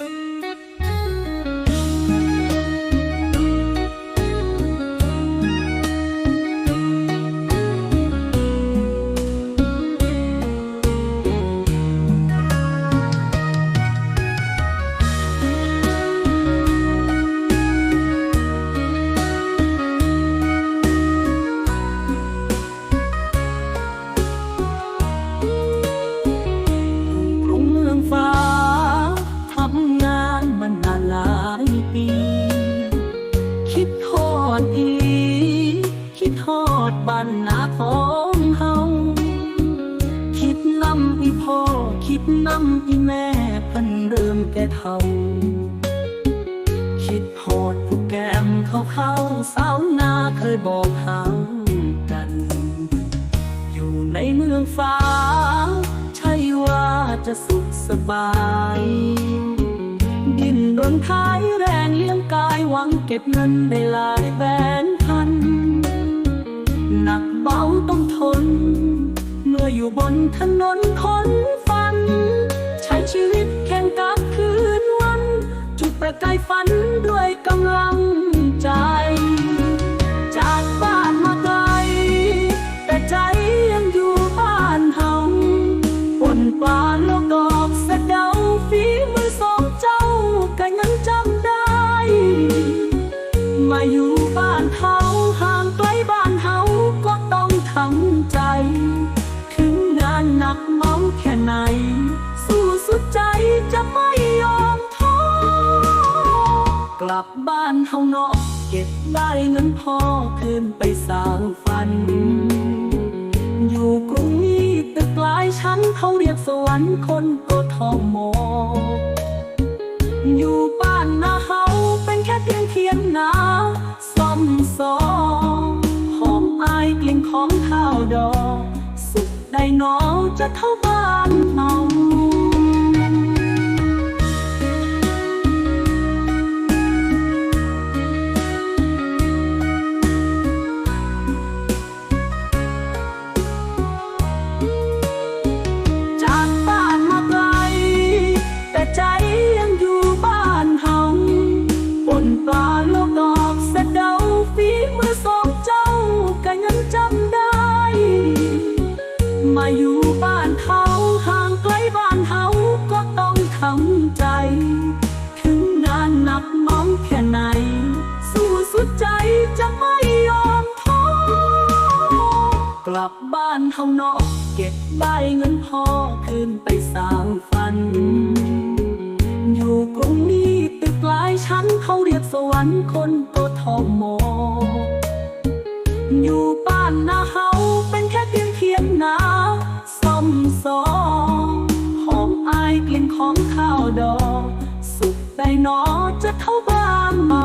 ก อดอีคิดทอดบ้านนาของเฮาคิดนำอีพ่อ คิดนำอีแม่เพิ่นเริ่มแก่เฒ่า คิดทอดผู้แก้มเขาเขาสาวนาเคยบอกหากัน อยู่ในเมืองฟ้า ใช่ว่าจะสุขสบาย ดินรนขายแรงเลี้ยงกาย หวังเก็บเงินได้หลายแบนพัน หนักเบาต้องทน เมื่ออยู่บนถนนคนฝัน ใช้ชีวิตแข่งกับคืนวัน จุดประกายฝันด้วยกำลัง ลับบ้านเฮาเนาะเก็บได้เงินพอคืนไปสร้างฝัน อยู่กรุงนี้ตึกหลายชั้นเขาเรียกสวรรค์คนก็ทอมออยู่บ้านนาเฮาเป็นแค่เพียงเทียนนาซ่อมซองหอมอายกลิ่นของข้าวดอกสุขได้นอจะเท่าบ้านเฮาาโลกดอกสะเดาฝีมือสองเจ้าก็ยังจำได้ มาอยู่บ้านเขาห่างไกลบ้านเฮาก็ต้องทำใจ ถึงงานหนักเมาแค่ไหน สู้สุดใจจะไม่ยอมท้อกลับบ้านเฮานาะเก็บใบเงินพอคืนไปสร้างฝัน อยู่กรุงนี้ นั้นเขาเรียกสวรรค์คนโตทอมออยู่บ้านนาเฮาเป็นแค่เพียงเทียนนาซ่อมซองหอมอายกลิ่นของข้าวดอก สุขได้หนอจะเท่าบ้านเมา